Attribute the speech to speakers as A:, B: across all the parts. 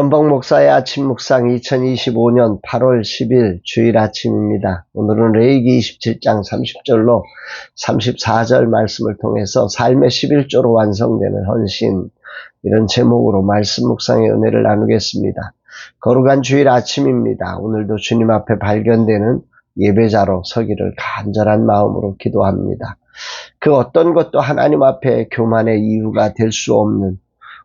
A: 전복 목사의 아침 묵상 2025년 8월 10일 주일 아침입니다. 오늘은 레이기 27장 30절로 34절 말씀을 통해서 삶의 11조로 완성되는 헌신 이런 제목으로 말씀 묵상의 은혜를 나누겠습니다. 거룩한 주일 아침입니다. 오늘도 주님 앞에 발견되는 예배자로 서기를 간절한 마음으로 기도합니다. 그 어떤 것도 하나님 앞에 교만의 이유가 될 수 없는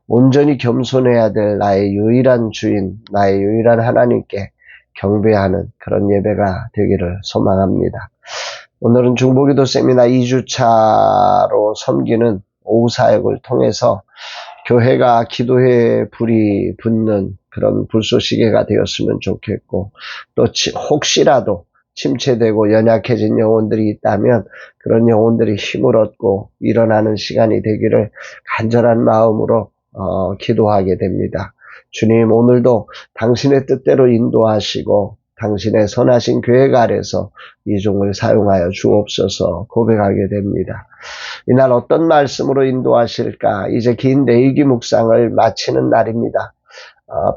A: 온전히 겸손해야 될 나의 유일한 주인, 나의 유일한 하나님께 경배하는 그런 예배가 되기를 소망합니다. 오늘은 중보기도 세미나 2주차로 섬기는 오후 사역을 통해서 교회가 기도에 불이 붙는 그런 불쏘시개가 되었으면 좋겠고 또 혹시라도 침체되고 연약해진 영혼들이 있다면 그런 영혼들이 힘을 얻고 일어나는 시간이 되기를 간절한 마음으로 어, 기도하게 됩니다. 주님 오늘도 당신의 뜻대로 인도하시고 당신의 선하신 계획 아래서 이 종을 사용하여 주옵소서 고백하게 됩니다. 이날 어떤 말씀으로 인도하실까? 이제 긴 내기 묵상을 마치는 날입니다.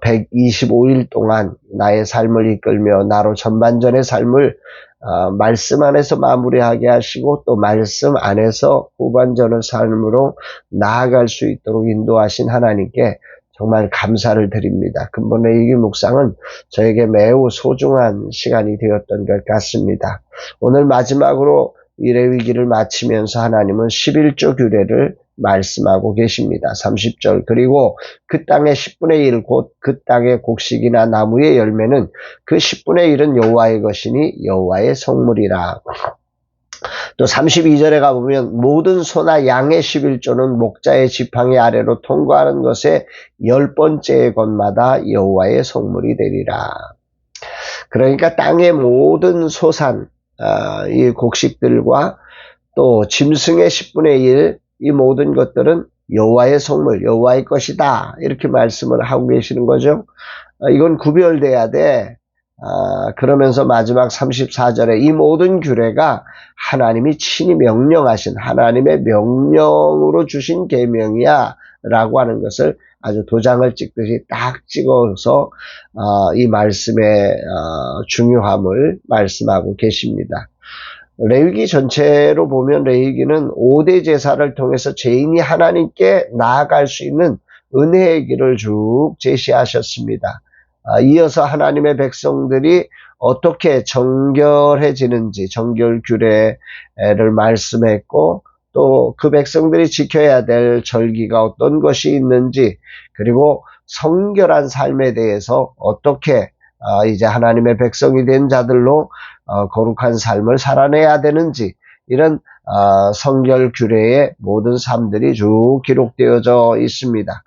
A: 125일 어, 동안 나의 삶을 이끌며 나로 전반전의 삶을 어, 말씀 안에서 마무리하게 하시고 또 말씀 안에서 후반전의 삶으로 나아갈 수 있도록 인도하신 하나님께 정말 감사를 드립니다. 근본의 이기 묵상은 저에게 매우 소중한 시간이 되었던 것 같습니다. 오늘 마지막으로 일의 위기를 마치면서 하나님은 11조 규례를 말씀하고 계십니다. 30절. 그리고 그 땅의 10분의 1, 곧 그 땅의 곡식이나 나무의 열매는 그 10분의 1은 여호와의 것이니 여호와의 성물이라. 또 32절에 가보면 모든 소나 양의 11조는 목자의 지팡이 아래로 통과하는 것에 열 번째 것마다 여호와의 성물이 되리라. 그러니까 땅의 모든 소산, 어, 이 곡식들과 또 짐승의 10분의 1, 이 모든 것들은 여호와의 성물, 여호와의 것이다. 이렇게 말씀을 하고 계시는 거죠. 어, 이건 구별돼야 돼. 아, 그러면서 마지막 34절에 이 모든 규례가 하나님이 친히 명령하신 하나님의 명령으로 주신 계명이야 라고 하는 것을 아주 도장을 찍듯이 딱 찍어서 어, 이 말씀의 어, 중요함을 말씀하고 계십니다. 레위기 전체로 보면 레위기는 5대 제사를 통해서 죄인이 하나님께 나아갈 수 있는 은혜의 길을 쭉 제시하셨습니다. 아, 이어서 하나님의 백성들이 어떻게 정결해지는지 정결 규례를 말씀했고 또 그 백성들이 지켜야 될 절기가 어떤 것이 있는지 그리고 성결한 삶에 대해서 어떻게 아, 이제 하나님의 백성이 된 자들로 어, 거룩한 삶을 살아내야 되는지 이런 어, 성결 규례의 모든 삶들이 쭉 기록되어져 있습니다.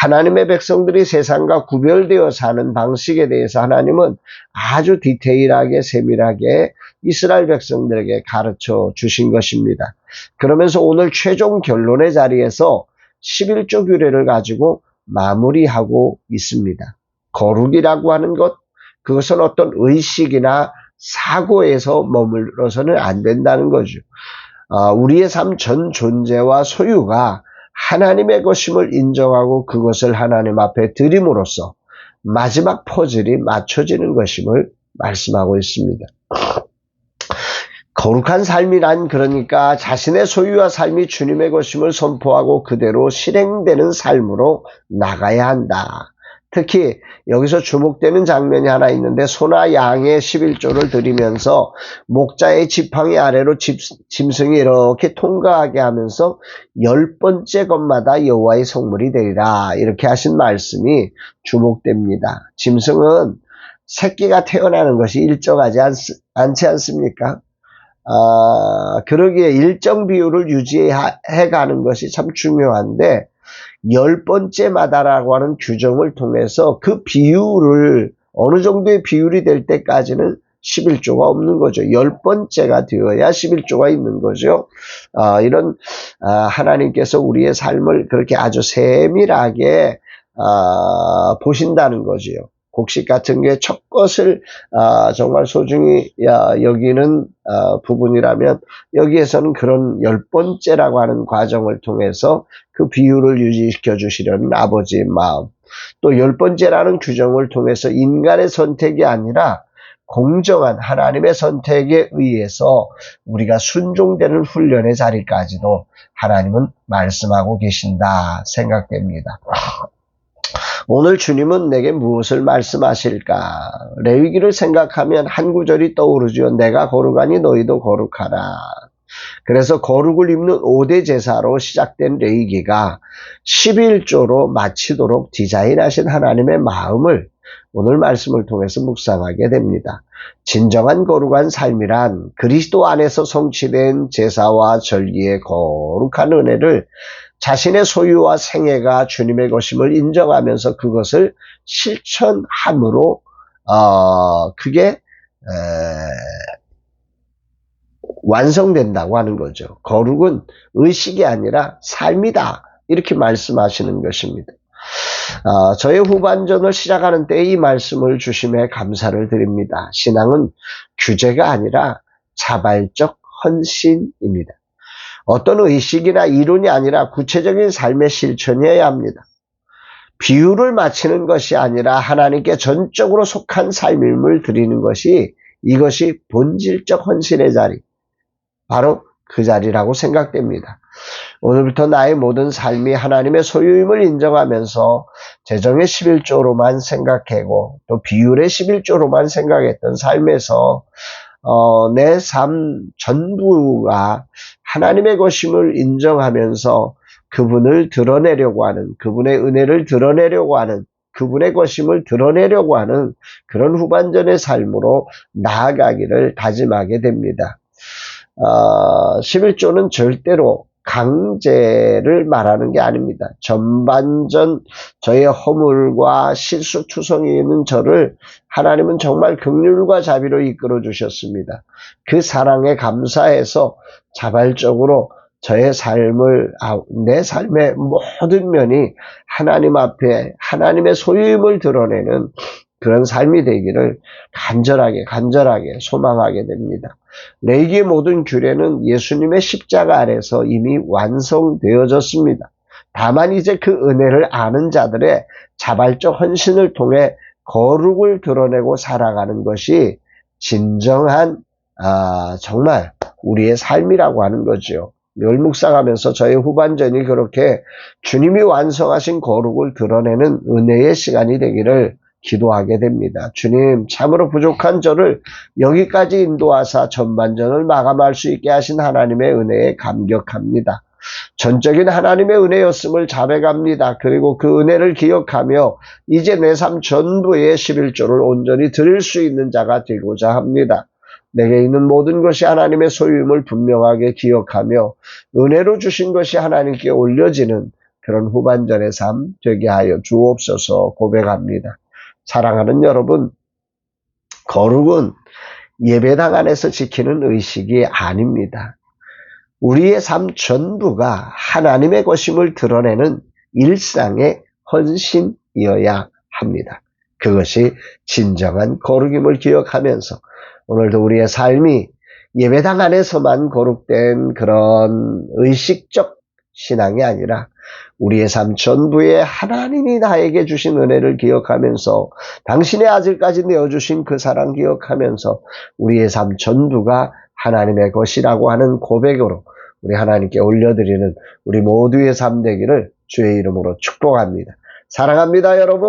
A: 하나님의 백성들이 세상과 구별되어 사는 방식에 대해서 하나님은 아주 디테일하게 세밀하게 이스라엘 백성들에게 가르쳐 주신 것입니다. 그러면서 오늘 최종 결론의 자리에서 11조 규례를 가지고 마무리하고 있습니다. 거룩이라고 하는 것, 그것은 어떤 의식이나 사고에서 머물러서는 안 된다는 거죠. 어, 우리의 삶 전 존재와 소유가 하나님의 것임을 인정하고 그것을 하나님 앞에 드림으로써 마지막 퍼즐이 맞춰지는 것임을 말씀하고 있습니다. 거룩한 삶이란 그러니까 자신의 소유와 삶이 주님의 것임을 선포하고 그대로 실행되는 삶으로 나가야 한다. 특히 여기서 주목되는 장면이 하나 있는데 소나 양의 11조를 드리면서 목자의 지팡이 아래로 집, 짐승이 이렇게 통과하게 하면서 열 번째 것마다 여호와의 성물이 되리라 이렇게 하신 말씀이 주목됩니다. 짐승은 새끼가 태어나는 것이 일정하지 않, 않지 않습니까? 아, 그러기에 일정 비율을 유지해 가는 것이 참 중요한데 열 번째마다라고 하는 규정을 통해서 그 비율을 어느 정도의 비율이 될 때까지는 11조가 없는 거죠. 열 번째가 되어야 11조가 있는 거죠. 어, 이런 어, 하나님께서 우리의 삶을 그렇게 아주 세밀하게 어, 보신다는 거지요. 곡식 같은 게 첫 것을 아, 정말 소중히 여기는 아, 부분이라면 여기에서는 그런 열 번째라고 하는 과정을 통해서 그 비율을 유지시켜 주시려는 아버지의 마음 또 열 번째라는 규정을 통해서 인간의 선택이 아니라 공정한 하나님의 선택에 의해서 우리가 순종되는 훈련의 자리까지도 하나님은 말씀하고 계신다 생각됩니다. 오늘 주님은 내게 무엇을 말씀하실까? 레위기를 생각하면 한 구절이 떠오르죠. 내가 거룩하니 너희도 거룩하라. 그래서 거룩을 입는 5대 제사로 시작된 레위기가 11조로 마치도록 디자인하신 하나님의 마음을 오늘 말씀을 통해서 묵상하게 됩니다. 진정한 거룩한 삶이란 그리스도 안에서 성취된 제사와 절기의 거룩한 은혜를 자신의 소유와 생애가 주님의 것임을 인정하면서 그것을 실천함으로 어, 그게 에, 완성된다고 하는 거죠. 거룩은 의식이 아니라 삶이다. 이렇게 말씀하시는 것입니다. 어, 저의 후반전을 시작하는 때 이 말씀을 주심에 감사를 드립니다. 신앙은 규제가 아니라 자발적 헌신입니다. 어떤 의식이나 이론이 아니라 구체적인 삶의 실천이어야 합니다. 비유를 맞추는 것이 아니라 하나님께 전적으로 속한 삶임을 드리는 것이 이것이 본질적 헌신의 자리, 바로 그 자리라고 생각됩니다. 오늘부터 나의 모든 삶이 하나님의 소유임을 인정하면서 재정의 11조로만 생각하고 또 비율의 11조로만 생각했던 삶에서 어, 내 삶 전부가 하나님의 것임을 인정하면서 그분을 드러내려고 하는 그분의 은혜를 드러내려고 하는 그분의 것임을 드러내려고 하는 그런 후반전의 삶으로 나아가기를 다짐하게 됩니다. 어, 11조는 절대로 강제를 말하는 게 아닙니다. 전반전 저의 허물과 실수 투성이 있는 저를 하나님은 정말 극률과 자비로 이끌어 주셨습니다. 그 사랑에 감사해서 자발적으로 저의 삶을, 아, 내 삶의 모든 면이 하나님 앞에 하나님의 소유임을 드러내는 그런 삶이 되기를 간절하게 간절하게 소망하게 됩니다. 레이기의 모든 규례는 예수님의 십자가 아래서 이미 완성되어졌습니다. 다만 이제 그 은혜를 아는 자들의 자발적 헌신을 통해 거룩을 드러내고 살아가는 것이 진정한 아, 정말 우리의 삶이라고 하는 거죠. 늘 묵상하면서 저의 후반전이 그렇게 주님이 완성하신 거룩을 드러내는 은혜의 시간이 되기를 기도하게 됩니다. 주님, 참으로 부족한 저를 여기까지 인도하사 전반전을 마감할 수 있게 하신 하나님의 은혜에 감격합니다. 전적인 하나님의 은혜였음을 자백합니다. 그리고 그 은혜를 기억하며 이제 내 삶 전부의 11조를 온전히 드릴 수 있는 자가 되고자 합니다. 내게 있는 모든 것이 하나님의 소유임을 분명하게 기억하며 은혜로 주신 것이 하나님께 올려지는 그런 후반전의 삶 되게 하여 주옵소서 고백합니다. 사랑하는 여러분, 거룩은 예배당 안에서 지키는 의식이 아닙니다. 우리의 삶 전부가 하나님의 것임을 드러내는 일상의 헌신이어야 합니다. 그것이 진정한 거룩임을 기억하면서 오늘도 우리의 삶이 예배당 안에서만 거룩된 그런 의식적 신앙이 아니라 우리의 삶 전부에 하나님이 나에게 주신 은혜를 기억하면서 당신의 아들까지 내어주신 그 사랑 기억하면서 우리의 삶 전부가 하나님의 것이라고 하는 고백으로 우리 하나님께 올려드리는 우리 모두의 삶 되기를 주의 이름으로 축복합니다. 사랑합니다, 여러분.